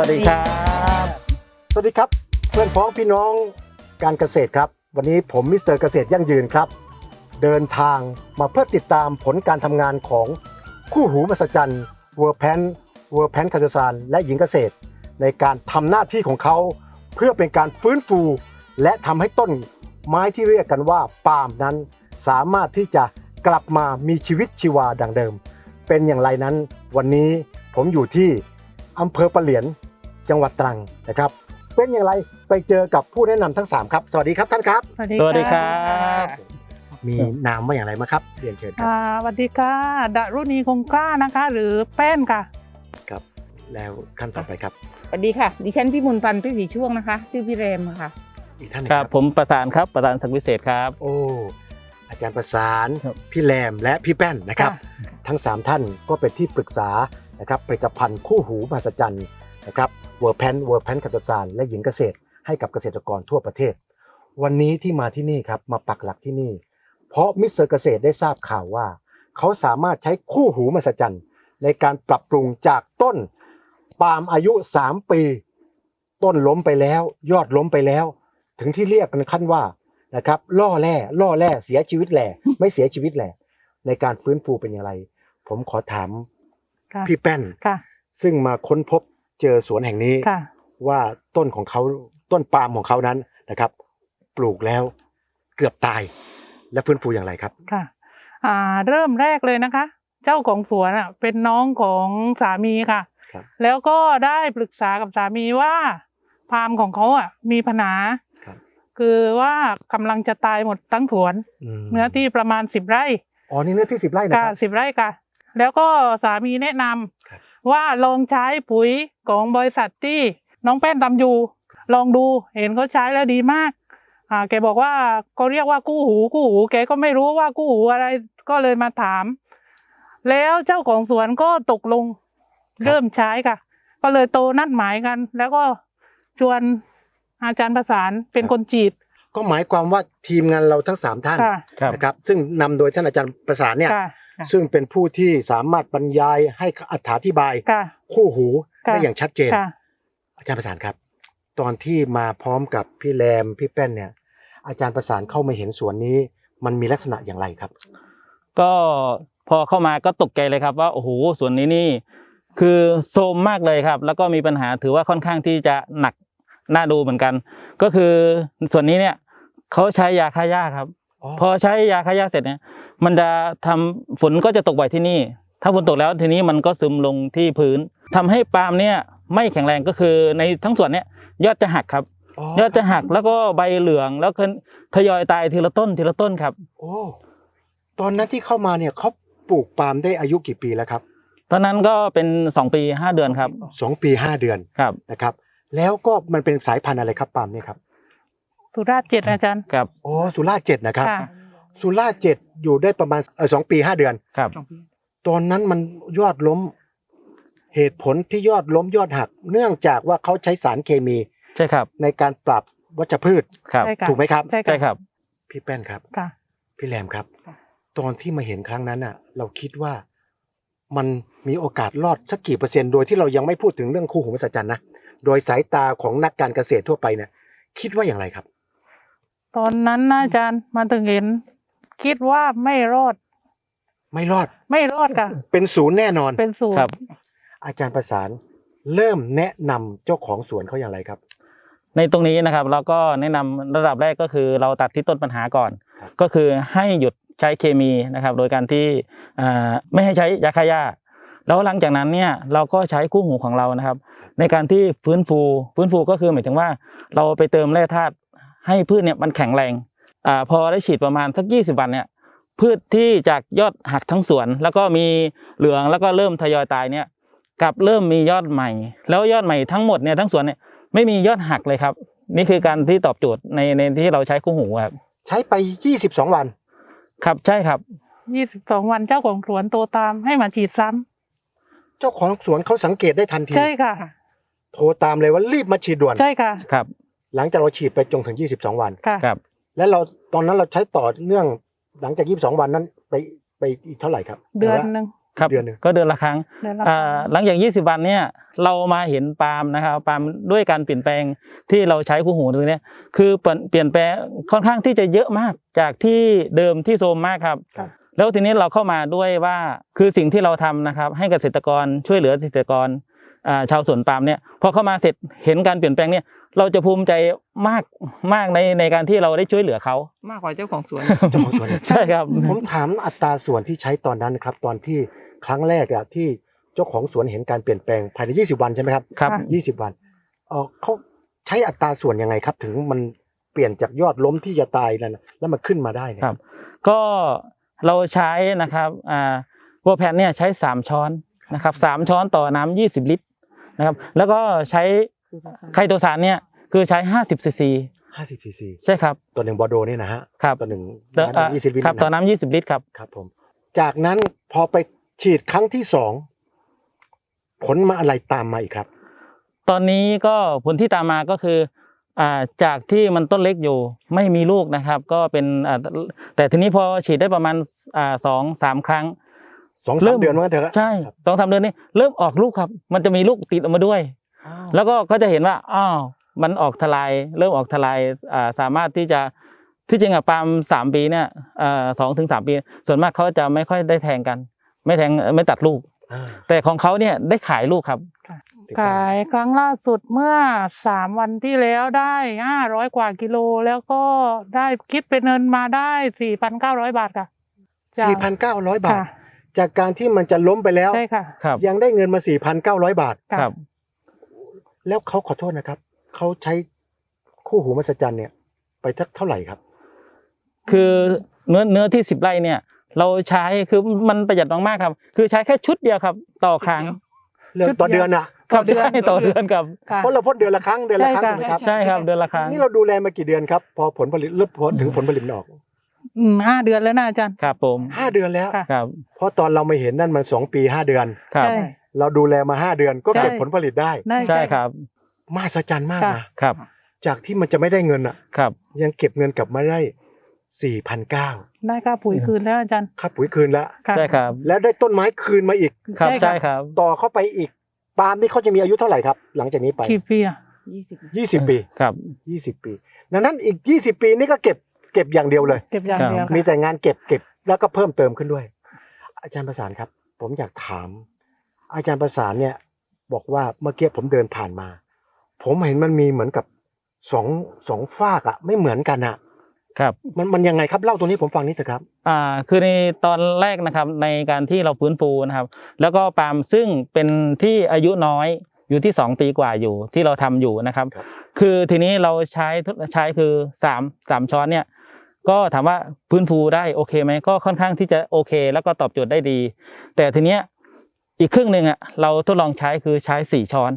สวัสดีครับ สวัสดีครับ เพื่อนพ้องพี่น้องการเกษตรครับ วันนี้ผมมิสเตอร์เกษตรยั่งยืนครับ เดินทางมาเพื่อติดตามผลการทำงานของคู่หูมหัศจรรย์เวอร์แพนเวอร์แพนคาจซานและหญิงเกษตร ในการทำหน้าที่ของเขา เพื่อเป็นการฟื้นฟู และทำให้ต้นไม้ที่เรียกกันว่าปาล์มนั้น สามารถที่จะกลับมามีชีวิตชีวาดังเดิม เป็นอย่างไรนั้นวันนี้ผมอยู่ที่อำเภอปะเหลียน จังหวัดตรังนะครับ เป็นอย่างไรไปเจอกับผู้แนะนำทั้ง 3 ครับ สวัสดีครับท่านครับ สวัสดีสวัสดีครับ มีนามว่าอย่างไรมาครับเรียนเชิญครับ อ่าสวัสดีค่ะดารุณีคงกล้านะคะ หรือแป้นค่ะครับแล้วขั้นต่อไปครับ สวัสดีค่ะ ดิฉันพี่มุนปันพี่สีช่วงนะคะ ชื่อพี่เรมค่ะ อีกท่านหนึงครับผมประสานครับประสานสักดิ์วิเศษครับ โอ้อาจารย์ประสานครับ พี่แรมและพี่แป้นนะครับ ทั้ง 3 ท่านก็เป็นที่ปรึกษานะครับผลิตภัณฑ์คู่หูมหัศจรรย์นะครับ เวอร์แพนเวอร์แพนกัตซานและหญิงเกษตรให้กับเกษตรกรทั่วประเทศ วันนี้ที่มาที่นี่ครับมาปักหลักที่นี่ เพราะมิสเตอร์เกษตรได้ทราบข่าวว่า เขาสามารถใช้คู่หูมหัศจรรย์ในการปรับปรุงจากต้นปาล์มอายุ 3 ปี ต้นล้มไปแล้ว ยอดล้มไปแล้ว ถึงที่เรียกกันขั้นว่านะครับล่อแร่ล่อแร่เสียชีวิตแหล่ไม่เสียชีวิตแหล่ในการฟื้นฟูเป็นอย่างไร ผมขอถามค่ะพี่แป้นค่ะซึ่งมาค้นพบ เจอสวนแห่งนี้ค่ะ ว่าต้นของเขาต้นปาล์มของเขานั้นนะครับ ปลูกแล้วเกือบตาย และฟื้นฟูอย่างไรครับ ค่ะ อ่า เริ่มแรกเลยนะคะ เจ้าของสวนอะ เป็นน้องของสามีค่ะ ครับแล้วก็ได้ปรึกษากับสามีว่าพามของเขาอะ มีปัญหาครับ คือว่ากำลังจะตายหมดทั้งสวน มเนื้อที่ประมาณสิบไร่อ๋อนี่เนื้อที่สิบไร่นะค่ะครับสิบไร่ค่ะ แล้วก็สามีแนะนำครับ ว่าลองใช้ปุ๋ยของบริษัทที่น้องแป้นทำอยู่ ลองดูเห็นเขาใช้แล้วดีมากอ่าแกบอกว่าเขาเรียกว่ากู้หูกู้หู แกก็ไม่รู้ว่ากู้หูอะไรก็เลยมาถาม แล้วเจ้าของสวนก็ตกลงเริ่มใช้ค่ะ ก็เลยโตนัดหมายกัน แล้วก็ชวนอาจารย์ประสานเป็นคนจีด ก็หมายความว่าทีมงานเราทั้งสามท่านค่ะครับนะครับ ซึ่งนำโดยท่านอาจารย์ประสานเนี่ย ค่ะ ซึ่งเป็นผู้ที่สามารถบรรยายให้อธิบายค่ะคู่หูค่ะได้อย่างชัดเจนค่ะอาจารย์ประสานครับ ตอนที่มาพร้อมกับพี่แรมพี่แป้นเนี่ย อาจารย์ประสานเข้ามาเห็นสวนนี้ มันมีลักษณะอย่างไรครับ ก็พอเข้ามาก็ตกใจเลยครับว่าโอ้โหส่วนนี้นี่คือโทรมมากเลยครับ แล้วก็มีปัญหาถือว่าค่อนข้างที่จะหนักน่าดูเหมือนกัน ก็คือส่วนนี้เนี่ยเขาใช้ยาฆ่าหญ้าครับ พอใช้ยาฆ่าหญ้าเสร็จเนี่ย มันจะทำฝนก็จะตกบ่อยที่นี่ ถ้าฝนตกแล้วทีนี้มันก็ซึมลงที่พื้นทำให้ปาล์มเนี่ยไม่แข็งแรงก็คือในทั้งส่วนเนี่ยยอดจะหักครับ ยอดจะหักแล้วก็ใบเหลืองแล้วก็ทยอยตายทีละต้นทีละต้นครับ โอ้ตอนนั้นที่เข้ามาเนี่ยเขาปลูกปาล์มได้อายุกี่ปีแล้วครับ ตอนนั้นก็เป็นสองปีห้าเดือนครับสองปีห้าเดือนครับนะครับ แล้วก็มันเป็นสายพันธุ์อะไรครับปาล์มเนี่ยครับสุราษฎร์เจ็ดอาจารย์ครับอ๋อสุราษฎร์เจ็ดนะครับ ค่ะสุราษฎร์เจ็ดอยู่ได้ประมาณเอ่อสองปีห้าเดือน ครับ ตอนนั้นมันยอดล้มเหตุผลที่ยอดล้มยอดหัก เนื่องจากว่าเขาใช้สารเคมีใช่ครับ ในการปรับวัชพืช ครับ ใช่ค่ะถูกไหมครับ ใช่ใช่ครับ พี่แป้นครับค่ะ พี่แรมครับ ค่ะ ตอนที่มาเห็นครั้งนั้นอะ เราคิดว่ามันมีโอกาสรอดสักกี่เปอร์เซ็นต์โดยที่เรายังไม่พูดถึงเรื่องคู่หูมหัศจรรย์นะโดยสายตาของนักการเกษตรทั่วไปเนี่ยคิดว่าอย่างไรครับ ตอนนั้นนะอาจารย์มาถึงเห็น คิดว่าไม่รอด ไม่รอด ไม่รอดค่ะเป็นศูนย์แน่นอน เป็นศูนครัย์บอาจารย์ประสานเริ่มแนะนำเจ้าของสวนเขาอย่างไรครับ ในตรงนี้นะครับเราก็แนะนำระดับแรกก็คือเราตัดที่ต้นปัญหาก่อน ครับ ก็คือให้หยุดใช้เคมีนะครับ โดยการที่อ่าไม่ให้ใช้ยาฆ่าหญ้าแล้วหลังจากนั้นเนี่ยเราก็ใช้คู่หูของเรานะครับ ในการที่ฟื้นฟูฟื้นฟูก็คือหมายถึงว่า เราไปเติมแร่ธาตุให้พืชเนี่ยมันแข็งแรง อ่าพอได้ฉีดประมาณสักยี่สิบวันเนี่ยพืชที่จากยอดหักทั้งสวน แล้วก็มีเหลืองแล้วก็เริ่มทยอยตายเนี่ยกลับเริ่มมียอดใหม่ แล้วยอดใหม่ทั้งหมดเนี่ยทั้งสวนเนี่ยไม่มียอดหักเลยครับ นี่คือการที่ตอบโจทย์ในในที่เราใช้คู่หูครับใช้ไป 22 วัน ครับใช่ครับยี่สิบสองวันเจ้าของสวนโตตามให้มาฉีดซ้ำเจ้าของสวนเขาสังเกตได้ทันทีใช่ค่ะโทรตามเลยว่ารีบมาฉีดด่วนใช่ค่ะครับ หลังจากเราฉีดไปจนถึง 22 วันค่ะครับ และเราตอนนั้นเราใช้ต่อเนื่องหลังจาก22วันนั้นไปไปอีกเท่าไหร่ครับ เดือนหนึ่งครับเดือนหนึ่งก็เดือนละครั้งเดือนละอ่าหลังจาก 20 วันเนี่ยเรามาเห็นปาล์มนะครับปาล์มด้วยการเปลี่ยนแปลงที่เราใช้คู่หูตรงเนี้ยคือเปลี่ยนเปลี่ยนแปลงค่อนข้างที่จะเยอะมากจากที่เดิมที่โทรมมากครับครับ แล้วทีนี้เราเข้ามาด้วยว่าคือสิ่งที่เราทำนะครับ ให้เกษตรกรช่วยเหลือเกษตรกรอ่า ชาวสวนปาล์มเนี่ยพอเข้ามาเสร็จเห็นการเปลี่ยนแปลงเนี่ยเราจะภูมิใจมากมากในในการที่เราได้ช่วยเหลือเขามากกว่าเจ้าของสวนเจ้าของสวนเนี่ยใช่ครับ ผมถามอัตราส่วนที่ใช้ตอนนั้นนะครับ ตอนที่ครั้งแรกอะที่เจ้าของสวนเห็นการเปลี่ยนแปลงภายใน 20 วันใช่ไหมครับครับ20 วันเออเขาใช้อัตราส่วนยังไงครับ ถึงมันเปลี่ยนจากยอดล้มที่จะตายนั่นน่ะแล้วมันขึ้นมาได้เนี่ยครับ ก็เราใช้นะครับอ่าวัวแพนเนี่ยใช้สามช้อนนะครับสามช้อนต่อน้ำยี่สิบลิตร นะครับ แล้วก็ใช้ไคโตซานเนี่ยคือใช้ห้าสิบซีซี50ซีซีใช่ครับตัวหนึ่งบอร์โดนี่นะฮะครับตัวหนึ่งต่ออ่ายี่สิบลิตรครับนะต่อน้ำยี่สิบลิตรครับครับผม จากนั้นพอไปฉีดครั้งที่สองผลมาอะไรตามมาอีกครับ ตอนนี้ก็ผลที่ตามมาก็คืออ่าจากที่มันต้นเล็กอยู่ไม่มีลูกนะครับ ก็เป็นอ่าแต่ทีนี้พอฉีดได้ประมาณอ่าสองสามครั้ง สองเริ่สามมเดือนว่างั้นเถอะใช่ครับสองสามเดือนนี้เริ่มออกลูกครับ มันจะมีลูกติดออกมาด้วย แล้วก็ก็จะเห็นว่าอ้าวมันออกทลาย เริ่มออกทลายอ่าสามารถที่จะที่จริงอะปาล์มสามปีเนี่ยอ่าสองถึงสามปี ส่วนมากเขาจะไม่ค่อยได้แทงกัน ไม่แทงไม่ตัดลูกอ่าแต่ของเขาเนี่ยได้ขายลูกครับติดตามขายครั้งล่าสุดเมื่อสามวันที่แล้วได้ห้าร้อยกว่ากิโลแล้วก็ได้คิดเป็นเงินมาได้สี่พันเก้าร้อยบาทค่ะจ้ะ4,900บาทค่ะ จากการที่มันจะล้มไปแล้ว ใช่ค่ะ ครับยังได้เงินมา4,900บาทค่ะครับ แล้วเขาขอโทษนะครับ เขาใช้คู่หูมหัศจรรย์เนี่ย ไปสักเท่าไหร่ครับ คือเนื้อเนื้อที่สิบไร่เนี่ย เราใช้คือมันประหยัดมากๆครับ คือใช้แค่ชุดเดียวครับ ต่อครั้งเรื่องชุดต่อเดียวเดือนอะครับต่อเดือนใช่ต่อเดือนครับ ค่ะ เพราะเราพ่นเดือนละครั้งเดือนละครั้งใช่ถูกค่ะไหมครับ ใช่ครับเดือนละครั้ง นี่เราดูแลมากี่เดือนครับ พอผลผลิตเริ่มผลถึงผลผลิตมันออก อืมห้าเดือนแล้วนะอาจารย์ ครับผมห้าเดือนแล้ว ค่ะ ครับเพราะตอนเราไม่เห็นนั่นมันสองปีห้าเดือน ครับ ใช่ เราดูแลมาห้าเดือนก็เก็บใช่ ผลผลิตได้ได้ ใช่ครับมหัศจรรย์มากค่ะ นะครับจากที่มันจะไม่ได้เงินอะ ครับ ยังเก็บเงินกลับมาได้สี่พันเก้าได้ค่าปุ๋ยคืนแล้วอาจารย์ค่าปุ๋ยคืนแล้วค่ะใช่ครับแล้วได้ต้นไม้คืนมาอีก ครับใช่ใช่ค่ะครับต่อเข้าไปอีกปาล์มนี่เขาจะมีอายุเท่าไหร่ครับ หลังจากนี้ไปกี่ปีอะยี่สิบ ยี่สิบปีครับ ยี่สิบปีดังนั้นอีกยี่สิบปีนี่ก็เก็บเก็บอย่างเดียวเลย เก็บอย่างเดียวมีค่ะแต่งานเก็บเก็บแล้วก็เพิ่มเติมขึ้นด้วย อาจารย์ประสานครับ ผมอยากถาม อาจารย์ประสานเนี่ย บอกว่าเมื่อกี้ผมเดินผ่านมา ผมเห็นมันมีเหมือนกับสองสองฝากอะไม่เหมือนกันอะครับ มันมันยังไงครับเล่าตรงนี้ผมฟังนิดเถอะครับ อ่า คือในตอนแรกนะครับในการที่เราฟื้นฟูนะครับ แล้วก็ปาล์มซึ่งเป็นที่อายุน้อยอยู่ที่สองปีกว่าอยู่ที่เราทำอยู่นะครับครับ คือทีนี้เราใช้ใช้คือสามสามช้อนเนี่ย ก็ถามว่าฟื้นฟูได้โอเคไหมก็ค่อนข้างที่จะโอเค แล้วก็ตอบโจทย์ได้ดี แต่ทีเนี้ยอีกครึ่งหนึ่งอะเราทดลองใช้คือใช้สี่ช้อน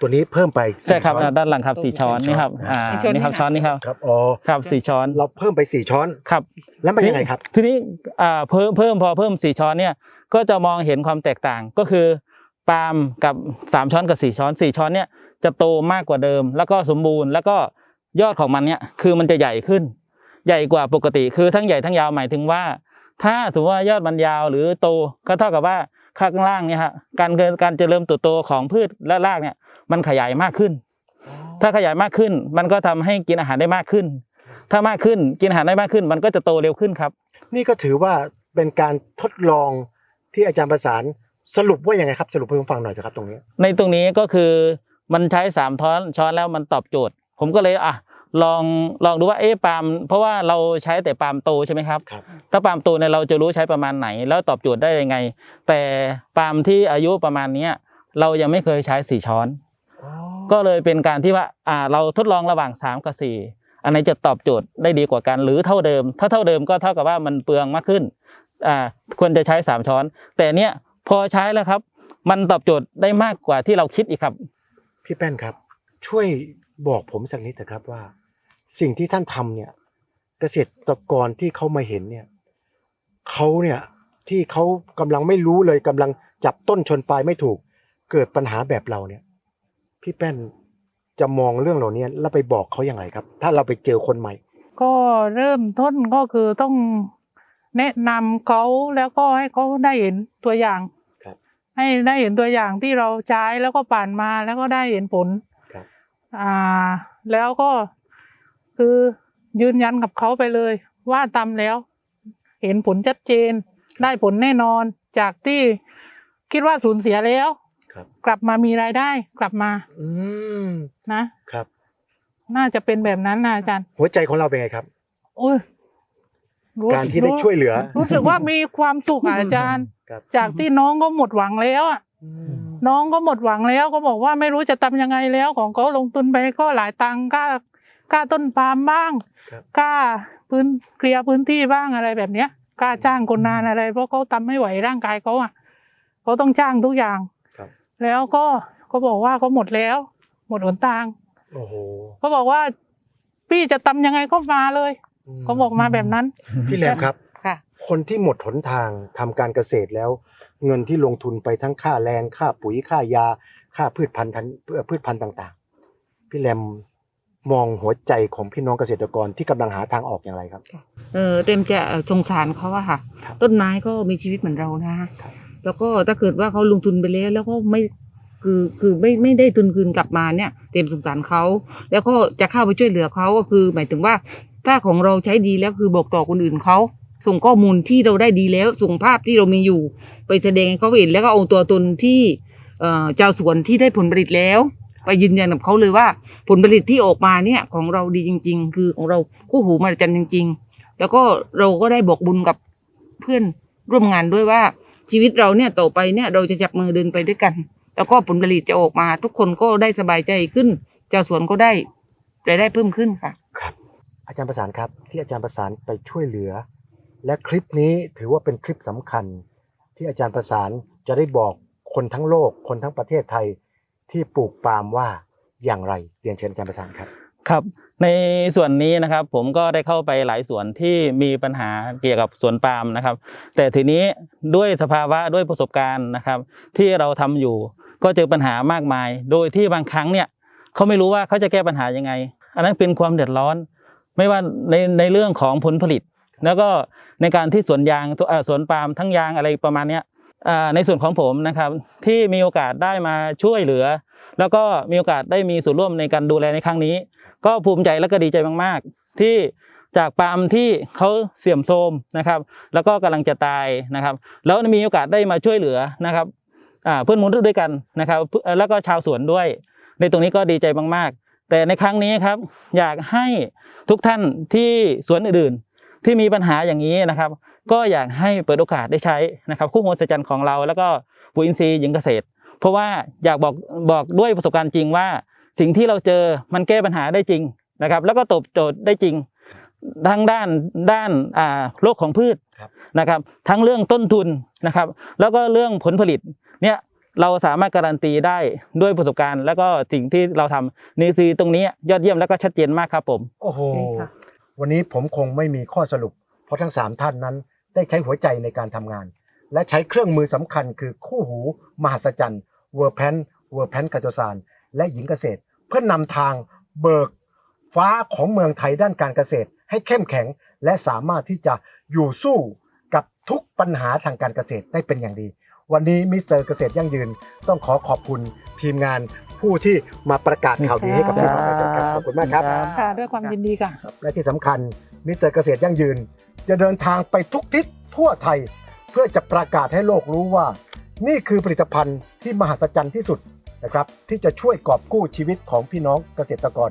ตัวนี้เพิ่มไปใช่ครับสี่ช้อนด้านหลังครับสี่ช้อนนี่ครับอ่านี่ครับช้อนนี่ครับครับอ๋อครับสี่ช้อนเราเพิ่มไปสี่ช้อนครับ แล้วมันยังไงครับ ทีนี้อ่าเพิ่มเพิ่มพอเพิ่มสี่ช้อนเนี่ยก็จะมองเห็นความแตกต่างก็คือปาล์มกับสามช้อนกับสี่ช้อนสี่ช้อนเนี่ยจะโตมากกว่าเดิม แล้วก็สมบูรณ์แล้วก็ยอดของมันเนี่ยคือมันจะใหญ่ขึ้น ใหญ่กว่าปกติ คือทั้งใหญ่ทั้งยาวหมายถึงว่า ถ้าสมมติว่ายอดมันยาวหรือโตก็เท่ากับว่าข้างล่างเนี่ยฮะการเกิดการเจริญเติบโตของพืชและรากเนี่ย มันขยายมากขึ้น ถ้าขยายมากขึ้น มันก็ทำให้กินอาหารได้มากขึ้น ถ้ามากขึ้นกินอาหารได้มากขึ้น มันก็จะโตเร็วขึ้นครับ นี่ก็ถือว่าเป็นการทดลองที่อาจารย์ประสานสรุปว่ายังไงครับสรุปให้ผมฟังหน่อยเถอะครับตรงนี้ ในตรงนี้ก็คือมันใช้สามช้อนช้อนแล้วมันตอบโจทย์ ผมก็เลยอะ ลองลองดูว่าเอ๊ะปาล์มเพราะว่าเราใช้แต่ปาล์มโตใช่ไหมครับครับ ถ้าปาล์มโตเนี่ยเราจะรู้ใช้ประมาณไหน แล้วตอบโจทย์ได้ยังไง แต่ปาล์มที่อายุประมาณเนี้ยเรายังไม่เคยใช้สี่ช้อน ก็เลยเป็นการที่ว่าอ่าเราทดลองระหว่างสามกับสี่อันไหนจะตอบโจทย์ได้ดีกว่ากันหรือเท่าเดิม ถ้าเท่าเดิมก็เท่ากับว่ามันเปลืองมากขึ้นอ่าควรจะใช้สามช้อน แต่เนี้ยพอใช้แล้วครับ มันตอบโจทย์ได้มากกว่าที่เราคิดอีกครับ พี่แป้นครับ ช่วยบอกผมสักนิดเถอะครับว่า สิ่งที่ท่านทำเนี่ย เกษตรกรที่เขามาเห็นเนี่ยเขาเนี่ยที่เขากำลังไม่รู้เลยกำลังจับต้นชนปลายไม่ถูก เกิดปัญหาแบบเราเนี่ย พี่แป้นจะมองเรื่องเหล่านี้แล้วไปบอกเขาอย่างไรครับ ถ้าเราไปเจอคนใหม่ ก็เริ่มต้นก็คือต้องแนะนำเขาแล้วก็ให้เขาได้เห็นตัวอย่างครับให้ได้เห็นตัวอย่างที่เราใช้แล้วก็ผ่านมาแล้วก็ได้เห็นผลครับอ่า แล้วก็ คือยืนยันกับเขาไปเลย ว่าทำแล้ว เห็นผลชัดเจน ได้ผลแน่นอนจากที่คิดว่าสูญเสียแล้ว ครับ กลับมามีรายได้กลับมาอืมนะ ครับ น่าจะเป็นแบบนั้นนะอาจารย์หัวใจของเราเป็นไงครับ โอ้ยรู้การที่ได้ช่วยเหลือ รู้สึกว่ามีความสุขอะอาจารย์ ครับ จากที่น้องก็หมดหวังแล้วอะอืมน้องก็หมดหวังแล้วก็บอกว่าไม่รู้จะทำยังไงแล้วของเขาลงทุนไปก็หลายตังค์ค่าค่าต้นปาล์มบ้างครับค่าพื้นเคลียร์พื้นที่บ้างอะไรแบบเนี้ยค่าจ้างคนงานอะไร เพราะเขาทำไม่ไหวร่างกายเขาอะเขาต้องจ้างทุกอย่าง ครับ แล้วก็เขาบอกว่าเขาหมดแล้ว หมดหนทางโอ้โหเขาบอกว่า พี่จะทำยังไงก็มาเลยเขาบอกมาแบบนั้น พี่แรมครับ ค่ะ คนที่หมดหนทางทำการเกษตรแล้ว เงินที่ลงทุนไปทั้งค่าแรงค่าปุ๋ยค่ายา ค่าพืชพันธุ์ทันเอ่อพืชพันธุ์ต่าง ๆ พี่แรม มองหัวใจของพี่น้องเกษตรกรที่กำลังหาทางออกอย่างไรครับ เออเต็มจะสงสารเขาอะค่ะครับต้นไม้ก็มีชีวิตเหมือนเรานะฮะครับแล้วก็ถ้าเกิดว่าเขาลงทุนไปแล้วแล้วก็ไม่คือคือไม่ไม่ได้ทุนคืนกลับมาเนี่ย เต็มสงสารเขาแล้วก็จะเข้าไปช่วยเหลือเขาก็คือ หมายถึงว่าถ้าของเราใช้ดีแล้วคือบอกต่อคนอื่นเขาส่งข้อมูลที่เราได้ดีแล้วส่งภาพที่เรามีอยู่ ไปแสดงให้เขาเห็นแล้วก็เอาตัวตนที่เอ่อเจ้าสวนที่ได้ผลผลิตแล้ว ไปยืนยันกับเขาเลยว่า ผลผลิตที่ออกมาเนี่ยของเราดีจริง ๆ คือของเราคู่หูมาจันจริง ๆ แล้วก็เราก็ได้บอกบุญกับเพื่อนร่วมงานด้วยว่าชีวิตเราเนี่ยต่อไปเนี่ยเราจะจับมือเดินไปด้วยกัน แล้วก็ผลผลิตจะออกมา ทุกคนก็ได้สบายใจขึ้นเจ้าสวนก็ได้รายได้เพิ่มขึ้นค่ะครับ อาจารย์ประสานครับที่อาจารย์ประสานไปช่วยเหลือ และคลิปนี้ถือว่าเป็นคลิปสำคัญ ที่อาจารย์ประสานจะได้บอกคนทั้งโลก คนทั้งประเทศไทย ที่ปลูกปาล์มว่าอย่างไรเรียนเชิญอาจารย์ประสานครับครับ ในส่วนนี้นะครับผมก็ได้เข้าไปหลายสวนที่มีปัญหาเกี่ยวกับสวนปาล์มนะครับ แต่ทีนี้ด้วยสภาวะด้วยประสบการณ์นะครับ ที่เราทำอยู่ก็เจอปัญหามากมาย โดยที่บางครั้งเนี่ยเขาไม่รู้ว่าเขาจะแก้ปัญหายังไง อันนั้นเป็นความเดือดร้อน ไม่ว่าในในเรื่องของผลผลิต แล้วก็ในการที่สวนยางสวนปาล์มทั้งยางอะไรประมาณเนี้ย ในส่วนของผมนะครับที่มีโอกาสได้มาช่วยเหลือ แล้วก็มีโอกาสได้มีส่วนร่วมในการดูแลในครั้งนี้ ก็ภูมิใจและก็ดีใจมากๆ ที่จากปาล์มที่เขาเสื่อมโทรมนะครับ แล้วก็กำลังจะตายนะครับ แล้วมีโอกาสได้มาช่วยเหลือนะครับเพื่อนมนุษย์ด้วยกันนะครับ แล้วก็ชาวสวนด้วย ในตรงนี้ก็ดีใจมากๆ แต่ในครั้งนี้ครับ อยากให้ทุกท่านที่สวนอื่นๆที่มีปัญหาอย่างนี้นะครับ ก็อยากให้เปิดโอกาสได้ใช้นะครับคู่หูสัจจันของเรา แล้วก็ปุ๋ยอินทรีย์หญิงเกษตร เพราะว่าอยากบอกบอกด้วยประสบการณ์จริงว่า สิ่งที่เราเจอมันแก้ปัญหาได้จริงนะครับ แล้วก็ตอบโจทย์ได้จริงทั้งด้านด้านอ่าโรคของพืชครับนะครับ ทั้งเรื่องต้นทุนนะครับ แล้วก็เรื่องผลผลิตเนี่ยเราสามารถการันตีได้ด้วยประสบการณ์ แล้วก็สิ่งที่เราทำนี่คือตรงนี้ยอดเยี่ยมแล้วก็ชัดเจนมากครับผม โอ้โหโอเคค่ะวันนี้ผมคงไม่มีข้อสรุป เพราะทั้งสามท่านนั้น ได้ใช้หัวใจในการทำงาน และใช้เครื่องมือสำคัญคือคู่หู มหัศจรรย์เวอร์แพนเวอร์แพนกัจจสานและหญิงเกษตร เพื่อนำทางเบิกฟ้าของเมืองไทยด้านการเกษตร ให้เข้มแข็งและสามารถที่จะอยู่สู้กับทุกปัญหาทางการเกษตรได้เป็นอย่างดี วันนี้มิสเตอร์เกษตรยั่งยืนต้องขอขอบคุณทีมงาน ผู้ที่มาประกาศข่าวดีให้กับพี่น้องประชาชนครับขอบคุณมากครับ ค่ะด้วยความยินดีค่ะ และที่สำคัญมิสเตอร์เกษตรยั่งยืน จะเดินทางไปทุกทิศทั่วไทย เพื่อจะประกาศให้โลกรู้ว่า นี่คือผลิตภัณฑ์ที่มหัศจรรย์ที่สุดนะครับที่จะช่วยกอบกู้ชีวิตของพี่น้องเกษตรกร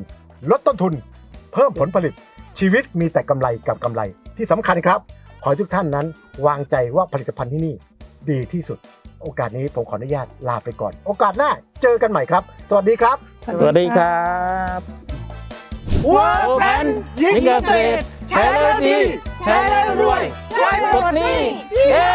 ลดต้นทุน เพิ่มผลผลิตชีวิตมีแต่กำไรกับกำไร ที่สำคัญครับ ขอให้ทุกท่านนั้นวางใจว่าผลิตภัณฑ์ที่นี่ ดีที่สุด โอกาสนี้ผมขออนุญาตลาไปก่อน โอกาสหน้าเจอกันใหม่ครับ สวัสดีครับสวัสดีครับ World Pan ยิ่งเกษตรใช้แล้วดีใช้แล้วรวยใช้หมดหนี่เย้